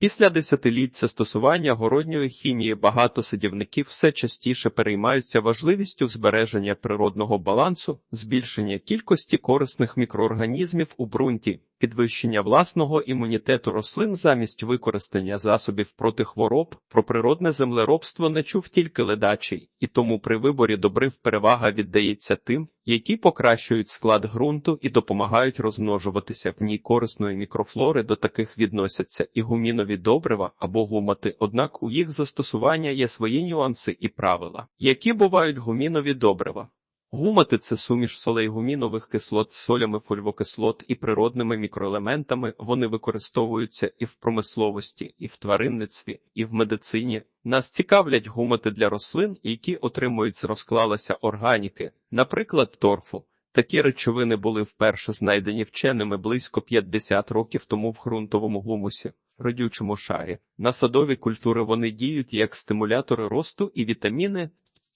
Після десятиліть застосування городньої хімії багато садівників все частіше переймаються важливістю збереження природного балансу, збільшення кількості корисних мікроорганізмів у ґрунті, підвищення власного імунітету рослин замість використання засобів проти хвороб. Про природне землеробство не чув тільки ледачий, і тому при виборі добрив перевага віддається тим, які покращують склад ґрунту і допомагають розмножуватися в ній корисної мікрофлори. До таких відносяться і гумінові добрива або гумати, однак у їх застосування є свої нюанси і правила. Які бувають гумінові добрива? Гумати це суміш солей гумінових кислот з солями фольвокислот і природними мікроелементами. Вони використовуються і в промисловості, і в тваринництві, і в медицині. Нас цікавлять гумати для рослин, які отримують з розклалася органіки, наприклад, торфу. Такі речовини були вперше знайдені вченими близько 50 років тому в ґрунтовому гумусі, родючому шарі. На садові культури вони діють як стимулятори росту і вітаміни,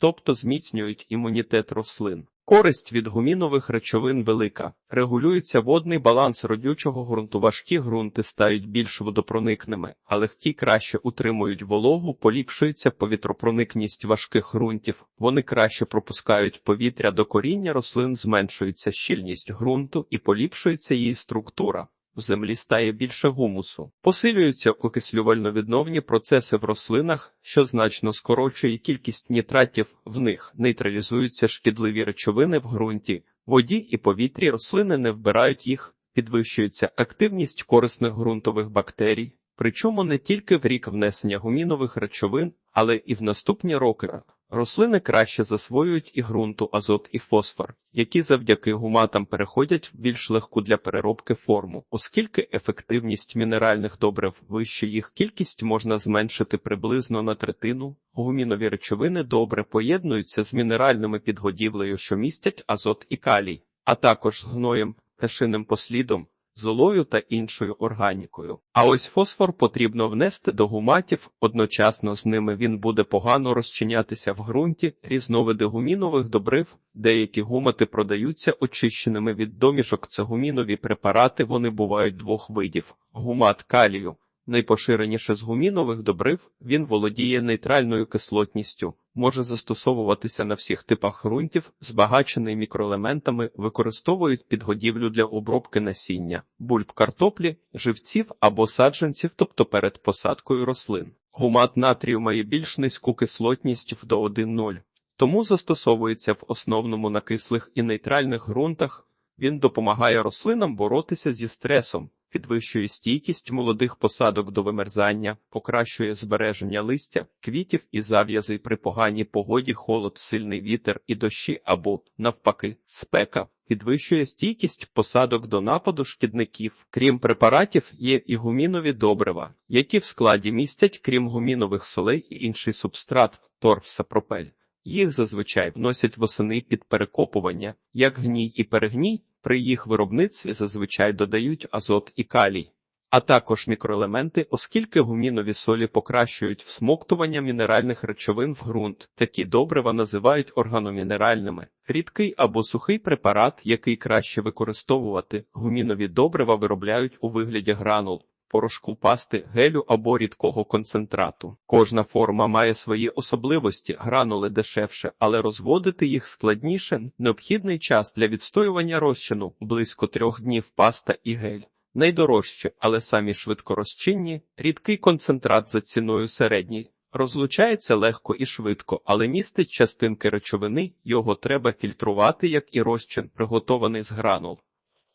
тобто зміцнюють імунітет рослин. Користь від гумінових речовин велика. Регулюється водний баланс родючого ґрунту. Важкі ґрунти стають більш водопроникними, а легкі краще утримують вологу, поліпшується повітропроникність важких ґрунтів. Вони краще пропускають повітря до коріння рослин, зменшується щільність ґрунту і поліпшується її структура. В землі стає більше гумусу, посилюються окислювально-відновні процеси в рослинах, що значно скорочує кількість нітратів в них, нейтралізуються шкідливі речовини в ґрунті, воді і повітрі рослини не вбирають їх, підвищується активність корисних ґрунтових бактерій, причому не тільки в рік внесення гумінових речовин, але і в наступні роки. Рослини краще засвоюють і ґрунту азот і фосфор, які завдяки гуматам переходять в більш легку для переробки форму, оскільки ефективність мінеральних добрив вища, їх кількість можна зменшити приблизно на третину. Гумінові речовини добре поєднуються з мінеральними підгодівлею, що містять азот і калій, а також з гноєм, пташиним послідом, золою та іншою органікою. А ось фосфор потрібно внести до гуматів, одночасно з ними він буде погано розчинятися в ґрунті, різновиди гумінових добрив, деякі гумати продаються очищеними від домішок. Це гумінові препарати, вони бувають двох видів: гумат калію. Найпоширеніше з гумінових добрив він володіє нейтральною кислотністю, може застосовуватися на всіх типах ґрунтів, збагачений мікроелементами, використовують підгодівлю для обробки насіння, бульб картоплі, живців або саджанців, тобто перед посадкою рослин. Гумат натрію має більш низьку кислотність до 1,0, тому застосовується в основному на кислих і нейтральних ґрунтах. Він допомагає рослинам боротися зі стресом підвищує стійкість молодих посадок до вимерзання, покращує збереження листя, квітів і зав'язи при поганій погоді, холод, сильний вітер і дощі або, навпаки, спека. Підвищує стійкість посадок до нападу шкідників. Крім препаратів, є і гумінові добрива, які в складі містять, крім гумінових солей і інший субстрат, торф сапропель. Їх зазвичай вносять восени під перекопування, як гній і перегній, при їх виробництві зазвичай додають азот і калій, а також мікроелементи, оскільки гумінові солі покращують всмоктування мінеральних речовин в ґрунт. Такі добрива називають органомінеральними. Рідкий або сухий препарат, який краще використовувати, гумінові добрива виробляють у вигляді гранул порошку пасти, гелю або рідкого концентрату. Кожна форма має свої особливості, гранули дешевше, але розводити їх складніше. Необхідний час для відстоювання розчину близько трьох днів паста і гель. Найдорожче, але самі швидкорозчинні, рідкий концентрат за ціною середній. Розлучається легко і швидко, але містить частинки речовини, його треба фільтрувати, як і розчин, приготований з гранул.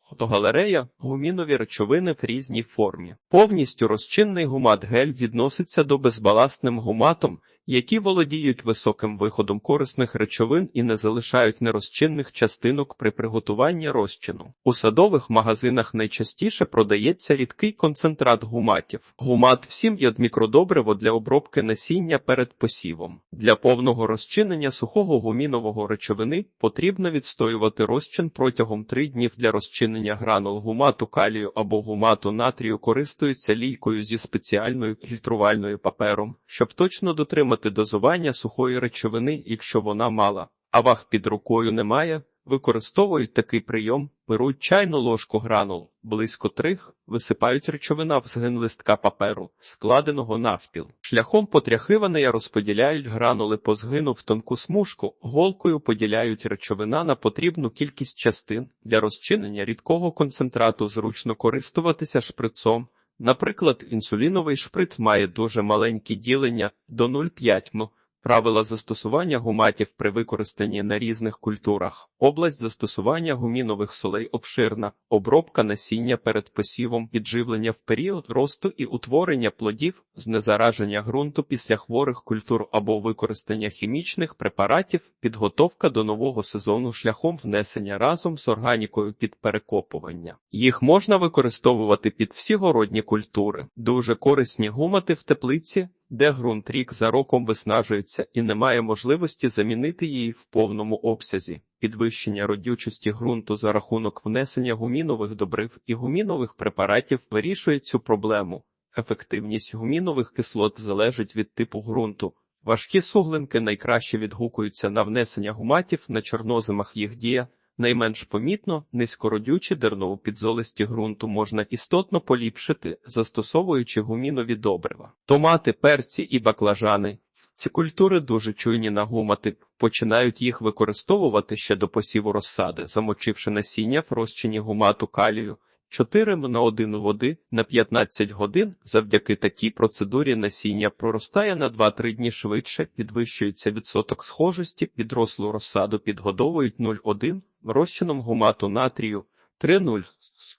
Фотогалерея гумінові речовини в різній формі. Повністю розчинний гумат гель відноситься до безбаластним гуматом, які володіють високим виходом корисних речовин і не залишають нерозчинних частинок при приготуванні розчину. У садових магазинах найчастіше продається рідкий концентрат гуматів. Гумат всім є мікродобриво для обробки насіння перед посівом. Для повного розчинення сухого гумінового речовини потрібно відстоювати розчин протягом 3 днів для розчинення гранул гумату калію або гумату натрію користуються лійкою зі спеціальною фільтрувальною папером, щоб точно дотримати дозування сухої речовини, якщо вона мала, а ваг під рукою немає, використовують такий прийом, беруть чайну ложку гранул, близько трих, висипають речовина в згин листка паперу, складеного навпіл. Шляхом потряхивання розподіляють гранули по згину в тонку смужку, голкою поділяють речовина на потрібну кількість частин. Для розчинення рідкого концентрату зручно користуватися шприцом. Наприклад, інсуліновий шприц має дуже маленькі ділення до 0,5 м. Правила застосування гуматів при використанні на різних культурах. Область застосування гумінових солей обширна, обробка насіння перед посівом, підживлення в період росту і утворення плодів, знезараження ґрунту після хворих культур або використання хімічних препаратів, підготовка до нового сезону шляхом внесення разом з органікою під перекопування. Їх можна використовувати під всі городні культури. Дуже корисні гумати в теплиці де ґрунт рік за роком виснажується і немає можливості замінити її в повному обсязі, підвищення родючості ґрунту за рахунок внесення гумінових добрив і гумінових препаратів вирішує цю проблему. Ефективність гумінових кислот залежить від типу ґрунту. Важкі суглинки найкраще відгукуються на внесення гуматів на чорнозимах їх дія. Найменш помітно, низькородючі дерново-підзолисті ґрунту можна істотно поліпшити, застосовуючи гумінові добрива. Томати, перці і баклажани. Ці культури дуже чуйні на гумати, починають їх використовувати ще до посіву розсади, замочивши насіння в розчині гумату калію. 4 на 1 води на 15 годин завдяки такій процедурі насіння проростає на 2-3 дні швидше, підвищується відсоток схожості, підрослу розсаду підгодовують 0,1 розчином гумату натрію 3,0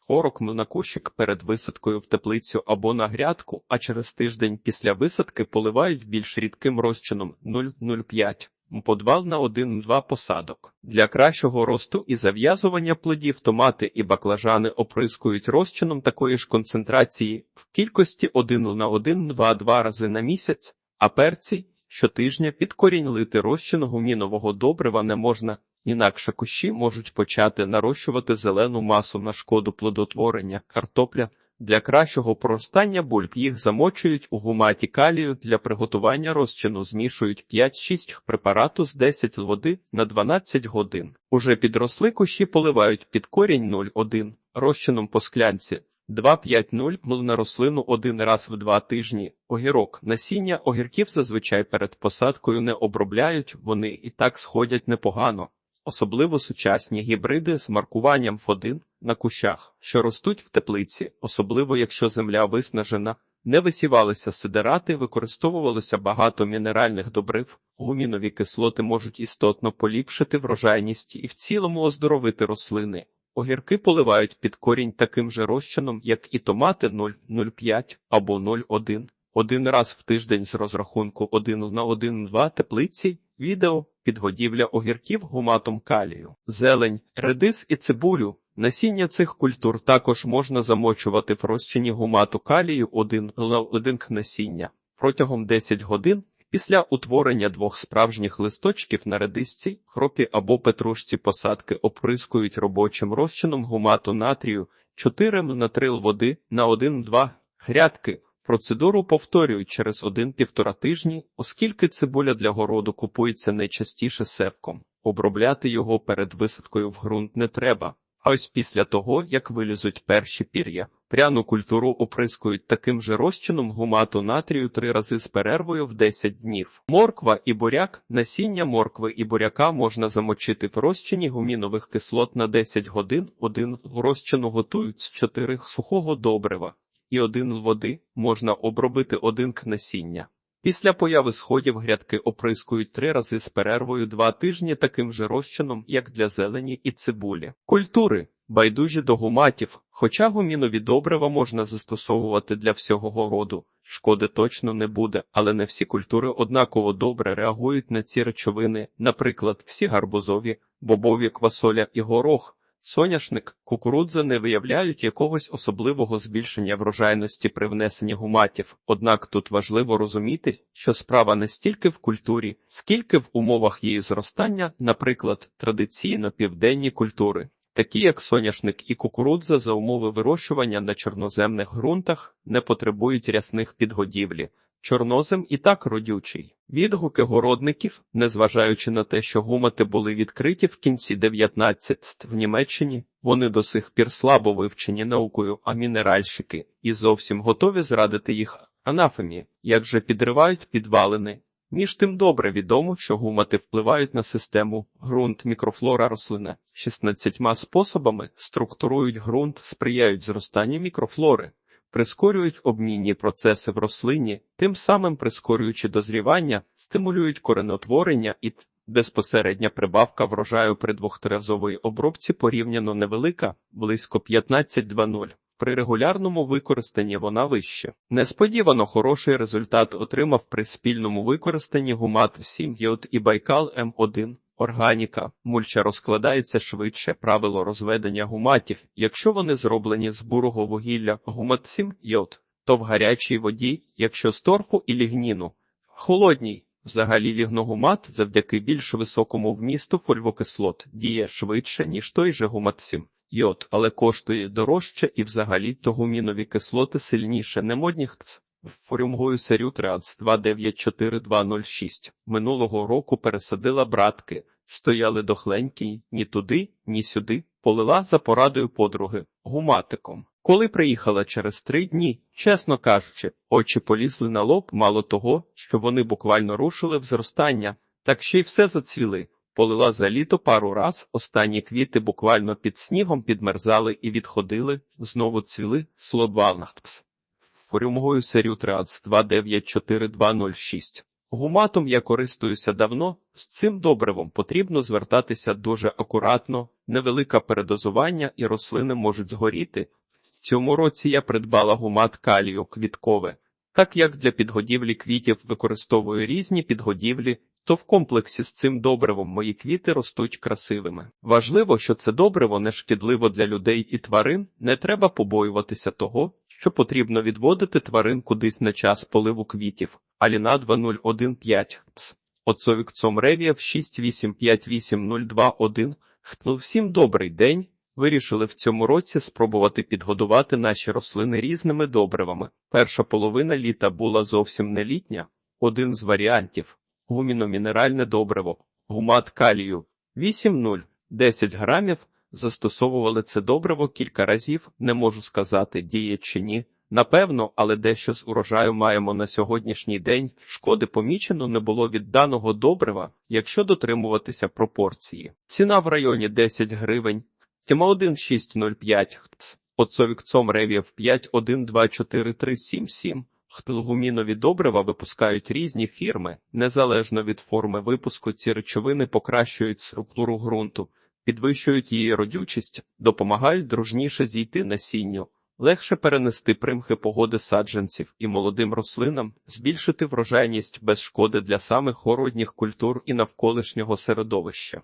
40 на кущик перед висадкою в теплицю або на грядку, а через тиждень після висадки поливають більш рідким розчином 0,05 подвал на 1-2 посадок. Для кращого росту і зав'язування плодів томати і баклажани оприскують розчином такої ж концентрації в кількості 1 на 1-2 рази на місяць, а перці щотижня під корінь лити розчин гумінового добрива не можна, інакше кущі можуть почати нарощувати зелену масу на шкоду плодотворення, картопля. Для кращого проростання бульб їх замочують у гуматі калію для приготування розчину змішують 5-6 препарату з 10 води на 12 годин. Уже підросли кущі поливають під корінь 0,1 розчином по склянці 2,5-0 мл на рослину один раз в два тижні. Огірок насіння огірків зазвичай перед посадкою не обробляють, вони і так сходять непогано. Особливо сучасні гібриди з маркуванням F1 на кущах, що ростуть в теплиці, особливо якщо земля виснажена, не висівалися сидерати, використовувалося багато мінеральних добрив, гумінові кислоти можуть істотно поліпшити врожайність і в цілому оздоровити рослини. Огірки поливають під корінь таким же розчином, як і томати 0,05 або 0,1. Один раз в тиждень з розрахунку 1 на 1,2 теплиці, відео, підгодівля огірків гуматом калію, зелень, редис і цибулю. Насіння цих культур також можна замочувати в розчині гумату калію 1 на 1 насіння протягом 10 годин після утворення двох справжніх листочків на редисці, хропі або петрушці посадки оприскують робочим розчином гумату натрію 4 на 3 води на 1-2 грядки. Процедуру повторюють через один-півтора тижні, оскільки цибуля для городу купується найчастіше севком. Обробляти його перед висадкою в ґрунт не треба. А ось після того, як вилізуть перші пір'я, пряну культуру оприскують таким же розчином гумату натрію три рази з перервою в 10 днів. Морква і буряк, насіння моркви і буряка можна замочити в розчині гумінових кислот на 10 годин, один розчину готують з 4 сухого добрива і один води можна обробити один к насіння. Після появи сходів грядки оприскують три рази з перервою два тижні таким же розчином, як для зелені і цибулі. Культури байдужі до гуматів, хоча гумінові добрива можна застосовувати для всього городу. Шкоди точно не буде, але не всі культури однаково добре реагують на ці речовини, наприклад, всі гарбузові, бобові квасоля і горох. Соняшник, кукурудза не виявляють якогось особливого збільшення врожайності при внесенні гуматів, однак тут важливо розуміти, що справа не стільки в культурі, скільки в умовах її зростання, наприклад, традиційно південні культури, такі як соняшник і кукурудза за умови вирощування на чорноземних ґрунтах, не потребують рясних підгодівлі. Чорнозем і так родючий. Відгуки городників, незважаючи на те, що гумати були відкриті в кінці 19 в Німеччині, вони до сих пір слабо вивчені наукою, а мінеральщики і зовсім готові зрадити їх анафемі, як же підривають підвалини. Між тим добре відомо, що гумати впливають на систему ґрунт мікрофлора рослини. 16 способами структурують ґрунт, сприяють зростанню мікрофлори, прискорюють обмінні процеси в рослині, тим самим прискорюючи дозрівання, стимулюють коренотворення і безпосередня прибавка врожаю при двохтиразовій обробці порівняно невелика, близько 15-2-0. При регулярному використанні вона вище. Несподівано хороший результат отримав при спільному використанні гумат 7 йод і Байкал М1. Органіка мульча розкладається швидше правило розведення гуматів, якщо вони зроблені з бурого вугілля гумат 7 йод, то в гарячій воді, якщо з торфу і лігніну. Холодній Взагалі лігногумат завдяки більш високому вмісту фольвокислот діє швидше, ніж той же гумат 7 йод, але коштує дорожче і взагалі то гумінові кислоти сильніше немодніх ц. Форюмгою серю Триац 294206 минулого року пересадила братки, стояли дохленькі, ні туди, ні сюди, полила за порадою подруги, гуматиком. Коли приїхала через три дні, чесно кажучи, очі полізли на лоб, мало того, що вони буквально рушили в зростання, так ще й все зацвіли. Полила за літо пару раз, останні квіти буквально під снігом підмерзали і відходили, знову цвіли слобалнахтпс. Форюмгою серію Трац 294206. Гуматом я користуюся давно, з цим добривом потрібно звертатися дуже акуратно, невелике передозування і рослини можуть згоріти. В цьому році я придбала гумат калію квіткове. Так як для підгодівлі квітів використовую різні підгодівлі, то в комплексі з цим добривом мої квіти ростуть красивими. Важливо, що це добриво не шкідливо для людей і тварин, не треба побоюватися того, що потрібно відводити тварин кудись на час поливу квітів. Аліна 2015 Пс. Оцовік Цомревієв 6858021 Хтл всім добрий день. Вирішили в цьому році спробувати підгодувати наші рослини різними добривами. Перша половина літа була зовсім не літня. Один з варіантів гуміномінеральне добриво, гумат калію 8,0, 10 грамів. Застосовували це добриво кілька разів, не можу сказати, діє чи ні. Напевно, але дещо з урожаю маємо на сьогоднішній день. Шкоди помічено не було від даного добрива, якщо дотримуватися пропорції. Ціна в районі 10 гривень. Тіма 1605 Оцовік цом ревів 51243777. Хтилгумінові добрива випускають різні фірми. Незалежно від форми випуску, ці речовини покращують структуру ґрунту, підвищують її родючість, допомагають дружніше зійти насінню, легше перенести примхи погоди саджанців і молодим рослинам, збільшити врожайність без шкоди для самих городніх культур і навколишнього середовища.